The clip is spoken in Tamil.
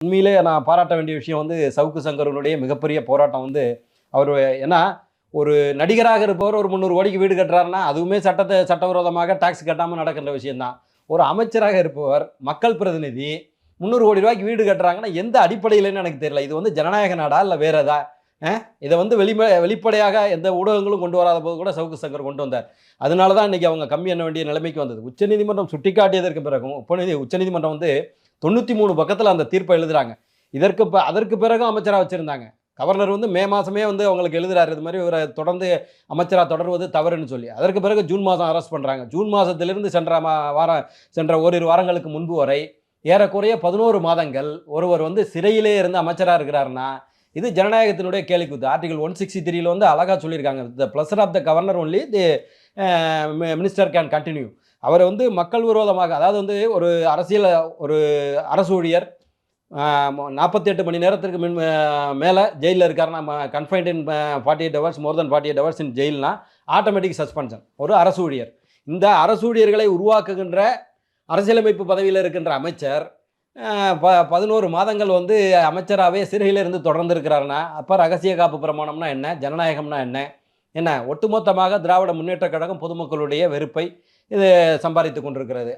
உண்மையிலே நான் பாராட்ட வேண்டிய விஷயம் வந்து சவுக்கு சங்கரனுடைய மிகப்பெரிய போராட்டம் வந்து அவர் ஏன்னா ஒரு நடிகராக இருப்பவர் ஒரு முந்நூறு கோடிக்கு வீடு கட்டுறாருன்னா அதுவுமே சட்டத்தை சட்டவிரோதமாக டாக்ஸ் கட்டாமல் நடக்கின்ற விஷயந்தான் ஒரு அமைச்சராக இருப்பவர் மக்கள் பிரதிநிதி முந்நூறு கோடி ரூபாய்க்கு வீடு கட்டுறாங்கன்னா எந்த அடிப்படையிலன்னு எனக்கு தெரியல. இது வந்து ஜனநாயக நாடா இல்லை வேற ஏதா? இதை வந்து வெளிம வெளிப்படையாக எந்த ஊடகங்களும் கொண்டு வராத போது கூட சவுக்கு சங்கர் கொண்டு வந்தார். அதனால தான் இன்றைக்கி அவங்க கம்மி பண்ண வேண்டிய நிலைமைக்கு வந்தது. உச்சநீதிமன்றம் சுட்டிக்காட்டியதற்கு பிறகும் உப்பநீதி உச்சநீதிமன்றம் வந்து தொண்ணூற்றி மூணு பக்கத்தில் அந்த தீர்ப்பை எழுதுறாங்க. இதற்கு ப- அதற்கு பிறகும் அமைச்சராக வச்சுருந்தாங்க. கவர்னர் வந்து மே மாதமே வந்து அவங்களுக்கு எழுதுறாரு. இது மாதிரி இவரை தொடர்ந்து அமைச்சராக தொடர்வது தவறுன்னு சொல்லி. அதற்கு பிறகு ஜூன் மாதம் அரெஸ்ட் பண்ணுறாங்க ஜூன் மாதத்திலிருந்து சென்ற மா வாரம் சென்ற ஓரிரு வாரங்களுக்கு முன்பு வரை ஏறக்குறைய பதினோரு மாதங்கள் ஒருவர் வந்து சிறையிலே இருந்து அமைச்சராக இருக்கிறாருன்னா இது ஜனநாயகத்தினுடைய கேள்விக்கு ஆர்டிகல் ஒன் சிக்ஸ்டி த்ரீல வந்து அழகாக சொல்லியிருக்காங்க. The pleasure of the governor only the minister can continue அவர் வந்து மக்கள் விரோதமாக அதாவது வந்து ஒரு அரசியல் ஒரு அரசு ஊழியர் நாற்பத்தி எட்டு மணி நேரத்திற்கு மின் மேலே ஜெயிலில் இருக்காருன்னா confined in forty eight hours more then forty eight hours in ஜெயில்னா automatic suspension ஒரு அரசு ஊழியர். இந்த அரசு ஊழியர்களை உருவாக்குகின்ற அரசியலமைப்பு பதவியில் இருக்கின்ற அமைச்சர் ப பதினோரு மாதங்கள் வந்து அமைச்சராகவே சிறையில் இருந்து தொடர்ந்து இருக்கிறாருன்னா அப்போ ரகசிய காப்பு பிரமாணம்னா என்ன? ஜனநாயகம்னா என்ன? என்ன ஒட்டுமொத்தமாக திராவிட முன்னேற்றக் கழகம் பொதுமக்களுடைய வெறுப்பை இது சம்பாதித்து கொண்டிருக்கிறது.